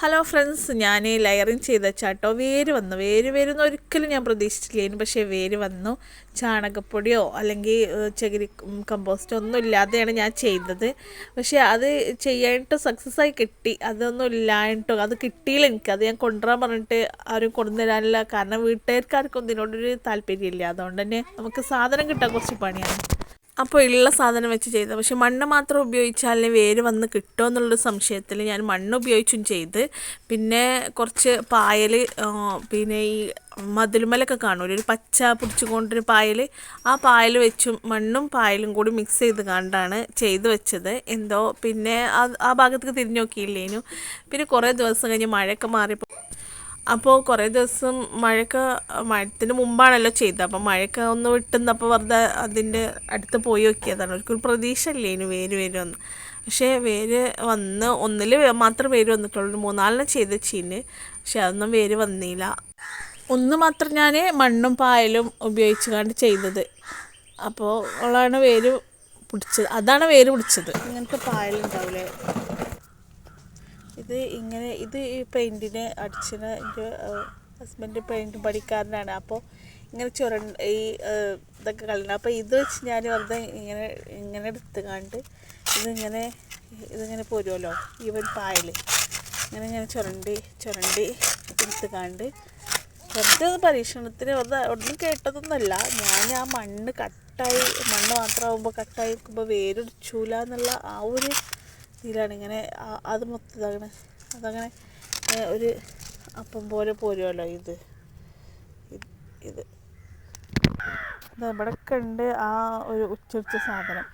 Hello friends ഞാൻ layering ചെയ്ത ചാട്ടോ വേര് വന്നു. വേര് വരുന്ന ഒരിക്കലും ഞാൻ പ്രതീക്ഷിച്ചില്ലായിരുന്നു പക്ഷേ വേര് വന്നു. ചാണകപ്പൊടിയോ അല്ലെങ്കിൽ ചകിരി കമ്പോസ്റ്റോ ഒന്നും ഇല്ലാതെയാണ് ഞാൻ ചെയ്തത്. പക്ഷേ അത് ചെയ്യാനായിട്ട് സക്സസ് ആയി കിട്ടി. അതൊന്നും ഇല്ലായിട്ടോ അത് കിട്ടിയില്ല എനിക്ക്. അത് ഞാൻ കൊണ്ടുവരാൻ പറഞ്ഞിട്ട് ആരും കൊണ്ടുവരാനില്ല. കാരണം വീട്ടുകാർക്കാർക്കും ഇതിനോടൊരു താല്പര്യമില്ല. അതുകൊണ്ട് തന്നെ നമുക്ക് സാധനം കിട്ടാൻ കുറച്ച് പണിയാണ്. അപ്പോൾ ഉള്ള സാധനം വെച്ച് ചെയ്തത്. പക്ഷെ മണ്ണ് മാത്രം ഉപയോഗിച്ചാൽ വേര് വന്ന് കിട്ടുമോ എന്നുള്ളൊരു സംശയത്തിൽ ഞാൻ മണ്ണ് ഉപയോഗിച്ചും ചെയ്ത്. പിന്നെ കുറച്ച് പായൽ പിന്നെ ഈ മതിലുമലൊക്കെ കാണൂല ഒരു പച്ച പിടിച്ചുകൊണ്ടൊരു പായൽ. ആ പായൽ വെച്ചും മണ്ണും പായലും കൂടി മിക്സ് ചെയ്ത് കണ്ടാണ് ചെയ്ത് വെച്ചത്. എന്തോ പിന്നെ ആ ഭാഗത്തേക്ക് തിരിഞ്ഞു നോക്കിയില്ലേനു. പിന്നെ കുറേ ദിവസം കഴിഞ്ഞ് മഴയൊക്കെ മാറിയപ്പോൾ അപ്പോൾ കുറേ ദിവസം മഴയൊക്കെ മഴത്തിന് മുമ്പാണല്ലോ ചെയ്തത്. അപ്പോൾ മഴയൊക്കെ ഒന്ന് വിട്ടുന്നപ്പോൾ വെറുതെ അതിന്റെ അടുത്ത് പോയി നോക്കിയതാണ്. ഒരിക്കലും പ്രതീക്ഷ ഇനി വേര് വരുമെന്ന് പക്ഷേ വേര് വന്ന് ഒന്നിൽ മാത്രം വേര് വന്നിട്ടുള്ളൂ. ഒരു മൂന്നാലിനെ ചെയ്ത് ചീന് പക്ഷെ അതൊന്നും വേര് വന്നില്ല ഒന്ന് മാത്രം ഞാൻ മണ്ണും പായലും ഉപയോഗിച്ച് കണ്ട് ചെയ്തത്. അപ്പോൾ ഉള്ളതാണ് വേര് പിടിച്ചത്. അതാണ് വേര് പിടിച്ചത്. ഇങ്ങനത്തെ പായലുണ്ടാവില്ലേ ഇത് ഇങ്ങനെ ഇത് ഈ പെയിന്റിന് അടിച്ചിന് എന്റെ ഹസ്ബൻഡ് പെയിന്റ് പഠിക്കാരനാണ് അപ്പോൾ ഇങ്ങനെ ചുര ഈ ഇതൊക്കെ കളയണം. അപ്പോൾ ഇത് വെച്ച് ഞാൻ വെറുതെ ഇങ്ങനെ ഇങ്ങനെ എടുത്ത് കണ്ട് ഇതിങ്ങനെ ഇതിങ്ങനെ പോരുമല്ലോ ഈ ഒരു പായൽ ഇങ്ങനെ ഇങ്ങനെ ചുരണ്ടി ചുരണ്ടി എടുത്ത് കണ്ട് വെറുതെ ഒന്ന് പരീക്ഷണത്തിന് വെറുതെ ഒന്നും കേട്ടതൊന്നുമല്ല ഞാൻ ആ മണ്ണ് കട്ടായി മണ്ണ് മാത്രമാകുമ്പോൾ കട്ടായി നിൽക്കുമ്പോൾ വേരൊടിച്ചൂല എന്നുള്ള ആ ഒരു ഇതിലാണ് ഇങ്ങനെ അത് മൊത്തം ഇതാകണേ അതങ്ങനെ ഒരു അപ്പം പോലെ പോരുമല്ലോ ഇത്. ഇത് ഇവിടെയൊക്കെ ഉണ്ട് ആ ഒരു ഉച്ചൊച്ച സാധനം.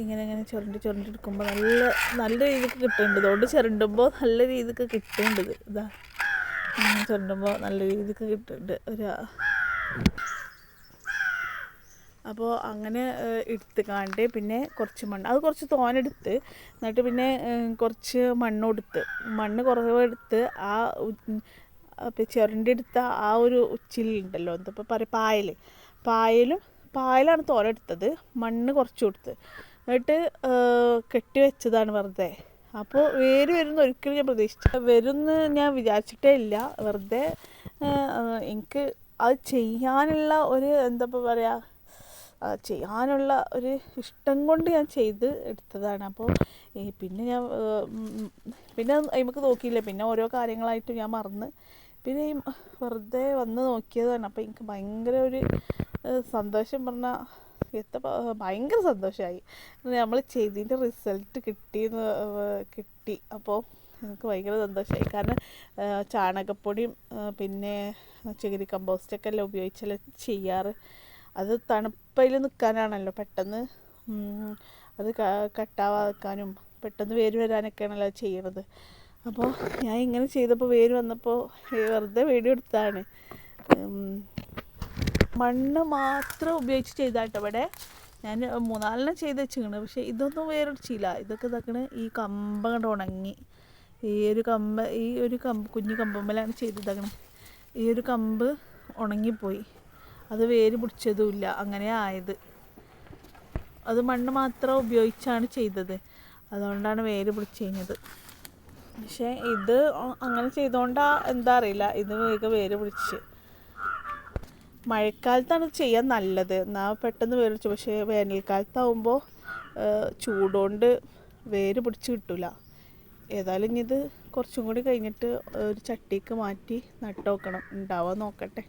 ഇങ്ങനെ ഇങ്ങനെ ചുരണ്ടി ചുരണ്ടി എടുക്കുമ്പോൾ നല്ല നല്ല രീതിക്ക് കിട്ടുന്നുണ്ട്. ഇതുകൊണ്ട് ചുരണ്ടുമ്പോൾ നല്ല രീതിക്ക് കിട്ടുന്നുണ്ട് ഇതാ. ചുരണ്ടുമ്പോൾ നല്ല രീതിക്ക് കിട്ടുന്നുണ്ട്. ഒരു അപ്പോൾ അങ്ങനെ ഏഹ്, എടുത്ത് കാണ്ട് പിന്നെ കുറച്ച് മണ്ണ് അത് കുറച്ച് തോനെടുത്ത് എന്നിട്ട് പിന്നെ കുറച്ച് മണ്ണ് കൊടുത്ത് മണ്ണ് കുറവെടുത്ത് ആ അപ്പോൾ എടുത്ത ആ ഒരു ഉച്ചിലുണ്ടല്ലോ എന്താ പറയുക പായൽ പായലും. പായലാണ് തോനെടുത്തത് മണ്ണ് കുറച്ച് കൊടുത്ത് എന്നിട്ട് കെട്ടി വെച്ചതാണ് വെറുതെ. അപ്പോൾ വേര് വരുന്ന ഒരിക്കലും ഞാൻ പ്രതീക്ഷിച്ച വരുമെന്ന് ഞാൻ വിചാരിച്ചിട്ടേ ഇല്ല. വെറുതെ എനിക്ക് അത് ചെയ്യാനുള്ള ഒരു എന്താ പറയുക ചെയ്യാനുള്ള ഒരു ഇഷ്ടം കൊണ്ട് ഞാൻ ചെയ്ത് എടുത്തതാണ്. അപ്പോൾ പിന്നെ ഞാൻ പിന്നെ അതിമക്ക് നോക്കിയില്ല. പിന്നെ ഓരോ കാര്യങ്ങളായിട്ട് ഞാൻ മറന്ന് പിന്നെ ഈ വെറുതെ വന്ന് നോക്കിയതാണ്. അപ്പോൾ എനിക്ക് ഭയങ്കര ഒരു സന്തോഷം പറഞ്ഞാൽ എത്ര ഭയങ്കര സന്തോഷമായി നമ്മൾ ചെയ്തതിന്റെ റിസൾട്ട് കിട്ടിയെന്ന് കിട്ടി. അപ്പോൾ എനിക്ക് ഭയങ്കര സന്തോഷമായി കാരണം ചാണകപ്പൊടിയും പിന്നെ ചകിരി കമ്പോസ്റ്റൊക്കെ എല്ലാം ഉപയോഗിച്ചല്ലേ ചെയ്യാറ്. അത് തണുപ്പയിൽ നിൽക്കാനാണല്ലോ പെട്ടെന്ന്. അത് കട്ടാവാക്കാനും പെട്ടെന്ന് വേര് വരാനൊക്കെയാണല്ലോ ചെയ്യണത്. അപ്പോൾ ഞാൻ ഇങ്ങനെ ചെയ്തപ്പോൾ വേര് വന്നപ്പോൾ വെറുതെ വീഡിയോ മണ്ണ് മാത്രം ഉപയോഗിച്ച് ചെയ്താട്ടോ ഇവിടെ. ഞാൻ മൂന്നാലെണ്ണം ചെയ്ത് വെച്ചിങ്ങനെ പക്ഷേ ഇതൊന്നും വേറൊടിച്ചില്ല ഇതൊക്കെ ഇതാക്കണ് ഈ കമ്പ കണ്ട് ഉണങ്ങി. ഈ ഒരു കമ്പ് ഈ ഒരു കമ്പ് കുഞ്ഞു കമ്പമ്മലാണ് ചെയ്തതാക്കണേ ഈ ഒരു കമ്പ് ഉണങ്ങിപ്പോയി. അത് വേര് പിടിച്ചതുമില്ല. അങ്ങനെ ആയത്. അത് മണ്ണ് മാത്രം ഉപയോഗിച്ചാണ് ചെയ്തത്. അതുകൊണ്ടാണ് വേര് പിടിച്ച് കഴിഞ്ഞത്. പക്ഷേ ഇത് അങ്ങനെ ചെയ്തുകൊണ്ടാ എന്താ അറിയില്ല. ഇത് വേഗം വേര് പിടിച്ച്. മഴക്കാലത്താണ് ചെയ്യാൻ നല്ലത്. എന്നാൽ പെട്ടെന്ന് വേര് പിടിച്ചു. പക്ഷേ വേനൽക്കാലത്താവുമ്പോൾ ചൂടുകൊണ്ട് വേര് പിടിച്ച് കിട്ടില്ല ഏതായാലും ഇത് കുറച്ചും കൂടി കഴിഞ്ഞിട്ട് ഒരു ചട്ടിക്ക് മാറ്റി നട്ടു നോക്കണം ഉണ്ടാവാൻ നോക്കട്ടെ.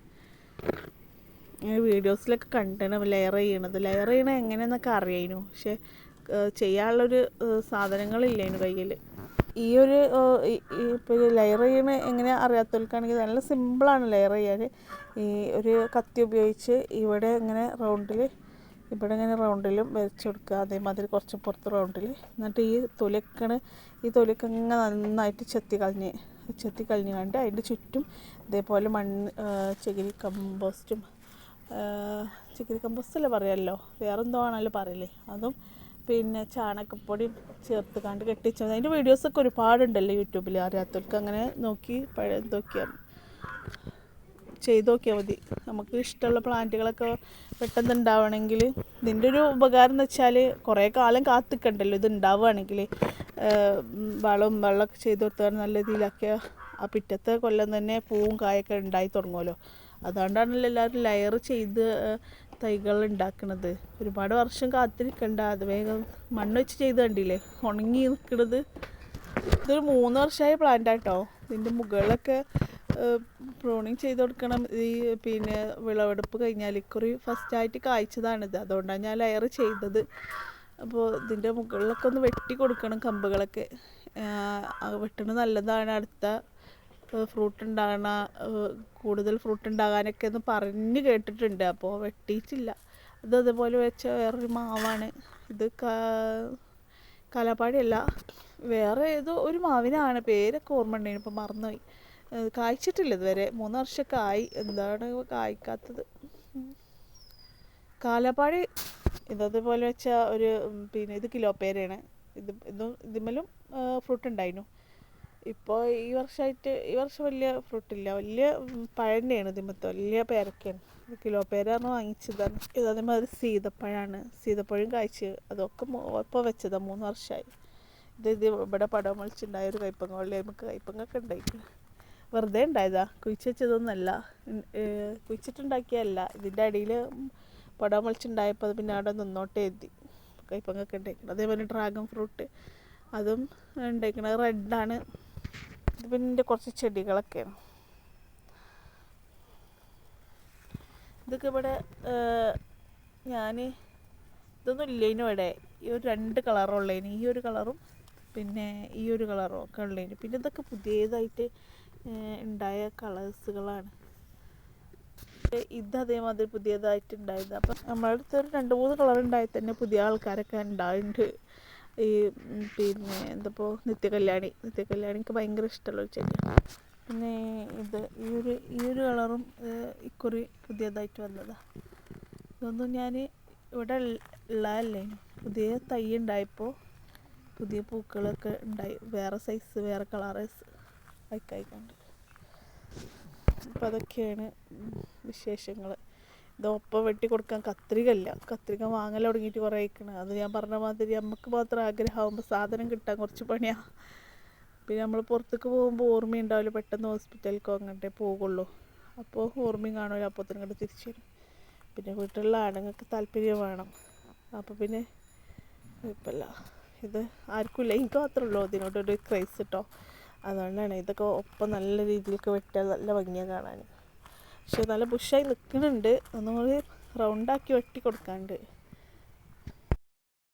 വീഡിയോസിലൊക്കെ കണ്ടാണ് ലെയർ ചെയ്യണത്. ലെയർ ചെയ്യണത് എങ്ങനെയെന്നൊക്കെ അറിയായിരുന്നു. പക്ഷെ ചെയ്യാനുള്ളൊരു സാധനങ്ങളില്ലേനു കയ്യിൽ ഈ ഒരു ഇപ്പോൾ ലെയർ ചെയ്യണ എങ്ങനെ അറിയാത്തവർക്കാണെങ്കിൽ നല്ല സിമ്പിളാണ് ലെയർ ചെയ്യാൻ. ഈ ഒരു കത്തി ഉപയോഗിച്ച് ഇവിടെ ഇങ്ങനെ റൗണ്ടിൽ ഇവിടെ ഇങ്ങനെ റൗണ്ടിലും വരച്ച് കൊടുക്കുക. അതേമാതിരി കുറച്ച് പുറത്ത് റൗണ്ടിൽ എന്നിട്ട് ഈ തൊലിക്കണ് ഈ തൊലിക്ക് ഇങ്ങനെ നന്നായിട്ട് ചെത്തി കളഞ്ഞ് ചെത്തി കളഞ്ഞ് കണ്ട് അതിന്റെ ചുറ്റും ഇതേപോലെ മണ്ണ് ചകിരി കമ്പോസ്റ്റും ചിക്കൻ കമ്പോസ്റ്റ് പറയാമല്ലോ വേറെന്തോ ആണല്ലോ പറയല്ലേ അതും പിന്നെ ചാണകപ്പൊടിയും ചേർത്ത് കണ്ട് കെട്ടിച്ചു അതിന്റെ വീഡിയോസൊക്കെ ഒരുപാടുണ്ടല്ലോ യൂട്യൂബിൽ അറിയാത്തവർക്ക് അങ്ങനെ നോക്കി പഴയ നോക്കിയാൽ ചെയ്ത് നോക്കിയാൽ മതി. നമുക്ക് ഇഷ്ടമുള്ള പ്ലാന്റുകളൊക്കെ പെട്ടെന്ന് ഉണ്ടാവണമെങ്കിൽ ഇതിന്റെ ഒരു ഉപകാരം എന്ന് വെച്ചാൽ കുറേ കാലം കാത്തിക്കണ്ടല്ലോ ഇത് ഉണ്ടാവുകയാണെങ്കിൽ വളവും വെള്ളമൊക്കെ ചെയ്ത് കൊടുത്താൽ നല്ല രീതിയിലൊക്കെ ആ പിറ്റത്തെ കൊല്ലം തന്നെ പൂവും കായൊക്കെ ഉണ്ടായി തുടങ്ങുമല്ലോ അതുകൊണ്ടാണല്ലോ എല്ലാവരും ലെയർ ചെയ്ത് തൈകൾ ഉണ്ടാക്കുന്നത് ഒരുപാട് വർഷം കാത്തിരിക്കണ്ട. അത് വേഗം മണ്ണ് വെച്ച് ചെയ്ത് കണ്ടില്ലേ? ഉണങ്ങി നിൽക്കുന്നത് ഇതൊരു മൂന്ന് വർഷമായ പ്ലാന്റ് ആട്ടോ. ഇതിന്റെ മുകളിലൊക്കെ പ്രൂണിങ് ചെയ്ത് കൊടുക്കണം. ഈ പിന്നെ വിളവെടുപ്പ് കഴിഞ്ഞാൽ ഇക്കുറി ഫസ്റ്റായിട്ട് കായ്ച്ചതാണിത്. അതുകൊണ്ടാണ് ഞാൻ ലെയർ ചെയ്തത്. അപ്പോൾ ഇതിന്റെ മുകളിലൊക്കെ ഒന്ന് വെട്ടി കൊടുക്കണം കമ്പുകളൊക്കെ. വെട്ടണത് നല്ലതാണ്. അടുത്ത ഫ്രൂട്ട് ഉണ്ടാകണ കൂടുതൽ ഫ്രൂട്ട് ഉണ്ടാകാനൊക്കെ എന്ന് പറഞ്ഞ് കേട്ടിട്ടുണ്ട്. അപ്പോൾ വെട്ടിയിട്ടില്ല. ഇത് അതുപോലെ വെച്ച വേറൊരു മാവാണ്. ഇത് കലപ്പാടിയല്ല വേറെ ഏതോ ഒരു മാവിനാണ്. പേരൊക്കെ ഓർമ്മ ഉണ്ടായിരുന്നു ഇപ്പോൾ മറന്നുപോയി കായ്ച്ചിട്ടില്ല ഇതുവരെ. മൂന്ന് വർഷമൊക്കെ ആയി. എന്താണ് കായ്ക്കാത്തത്? കാലപ്പാടി ഇതതുപോലെ വെച്ച ഒരു പിന്നെ ഇത് കിലോ പേരയാണ്. ഇത് ഇതും ഇതിമലും ഫ്രൂട്ട് ഉണ്ടായിരുന്നു ഇപ്പോൾ ഈ വർഷമായിട്ട് ഈ വർഷം വലിയ ഫ്രൂട്ട് ഇല്ല. വലിയ പഴന്നെയാണ് ഇതിമത്തെ വലിയ പേരക്കയാണ്. കിലോ പേരാണ് വാങ്ങിച്ചതാണ്. ഇത് അതേമാതിരി സീതപ്പഴമാണ് സീതപ്പഴം കായ്ച്ച് അതൊക്കെ ഇപ്പോൾ വെച്ചതാണ് മൂന്ന് വർഷമായി ഇത് ഇത് ഇവിടെ പടം വിളിച്ചുണ്ടായ ഒരു കയ്പങ്ങ വള്ളി നമുക്ക് കയ്പങ്ങൊക്കെ ഉണ്ടായിട്ടുണ്ട് വെറുതെ ഉണ്ടായതാ കുഴിച്ച് വെച്ചതൊന്നുമല്ല കുഴിച്ചിട്ടുണ്ടാക്കിയല്ല ഇതിന്റെ അടിയിൽ പടം മുളിച്ചുണ്ടായപ്പോൾ അത് പിന്നെ അവിടെ നിന്നോട്ടേ എത്തി കയ്പങ്ങൊക്കെ ഉണ്ടായിരിക്കണം അതേപോലെ ഡ്രാഗൺ ഫ്രൂട്ട്. അതും ഉണ്ടായിക്കണത് റെഡാണ്. ഇത് പിന്നെ കുറച്ച് ചെടികളൊക്കെയാണ് ഇതൊക്കെ ഇവിടെ ഞാൻ ഇതൊന്നും ഇല്ലേനു ഇവിടെ. ഈ ഒരു രണ്ട് കളറുള്ളതിന് ഈ ഒരു കളറും പിന്നെ ഈ ഒരു കളറും ഒക്കെ ഉള്ളതിന് പിന്നെ ഇതൊക്കെ പുതിയതായിട്ട് ഉണ്ടായ കളേഴ്സുകളാണ്. ഇത് അതേമാതിരി പുതിയതായിട്ട് ഉണ്ടായത്. അപ്പം നമ്മളടുത്ത് ഒരു രണ്ട് മൂന്ന് കളർ ഉണ്ടായി തന്നെ പുതിയ ആൾക്കാരൊക്കെ ഉണ്ടായിട്ടുണ്ട്. ഈ പിന്നെ എന്തപ്പോൾ നിത്യകല്യാണി. നിത്യകല്യാണിക്ക് ഭയങ്കര ഇഷ്ടമുള്ള ഒരു ചെടിയാണ് പിന്നെ ഇത് ഈ ഒരു ഈ ഒരു കളറും ഇക്കുറി പുതിയതായിട്ട് വന്നതാണ് ഇതൊന്നും ഞാൻ ഇവിടെ ഉള്ളതല്ലേ പുതിയ തൈ ഉണ്ടായപ്പോൾ പുതിയ പൂക്കളൊക്കെ ഉണ്ടായി വേറെ സൈസ് വേറെ കളറേഴ്സ് ആയിക്കായിക്കൊണ്ട് അപ്പോൾ അതൊക്കെയാണ് വിശേഷങ്ങൾ ഇത് ഒപ്പം വെട്ടി കൊടുക്കാൻ കത്രിക ഇല്ല കത്രിക വാങ്ങൽ തുടങ്ങിയിട്ട് കുറേ ആയിക്കണ്. അത് ഞാൻ പറഞ്ഞ മാതിരി നമുക്ക് മാത്രം ആഗ്രഹമാകുമ്പോൾ സാധനം കിട്ടാൻ കുറച്ച് പണിയാണ് പിന്നെ നമ്മൾ പുറത്തേക്ക് പോകുമ്പോൾ ഓർമ്മയുണ്ടാവില്ല പെട്ടെന്ന് ഹോസ്പിറ്റലിലേക്കോ അങ്ങോട്ടേ പോകുള്ളൂ അപ്പോൾ ഓർമ്മയും കാണുമല്ലോ അപ്പോൾ തന്നെ ഇങ്ങോട്ട് തിരിച്ചു വരും. പിന്നെ വീട്ടിലുള്ള ആണുങ്ങൾക്ക് താല്പര്യം വേണം. അപ്പോൾ പിന്നെ കുഴപ്പമില്ല ഇത് ആർക്കുമില്ല എനിക്ക് മാത്രമേ ഉള്ളൂ അതിനോടൊരു ക്രൈസ് കേട്ടോ അതുകൊണ്ടാണ് ഇതൊക്കെ ഒപ്പം നല്ല രീതിയിലൊക്കെ വെട്ടിയാൽ നല്ല ഭംഗിയാണ് കാണാൻ പക്ഷെ നല്ല ബുഷായി നിൽക്കുന്നുണ്ട്. ഒന്നുകൂടി റൗണ്ടാക്കി വെട്ടി കൊടുക്കാണ്ട്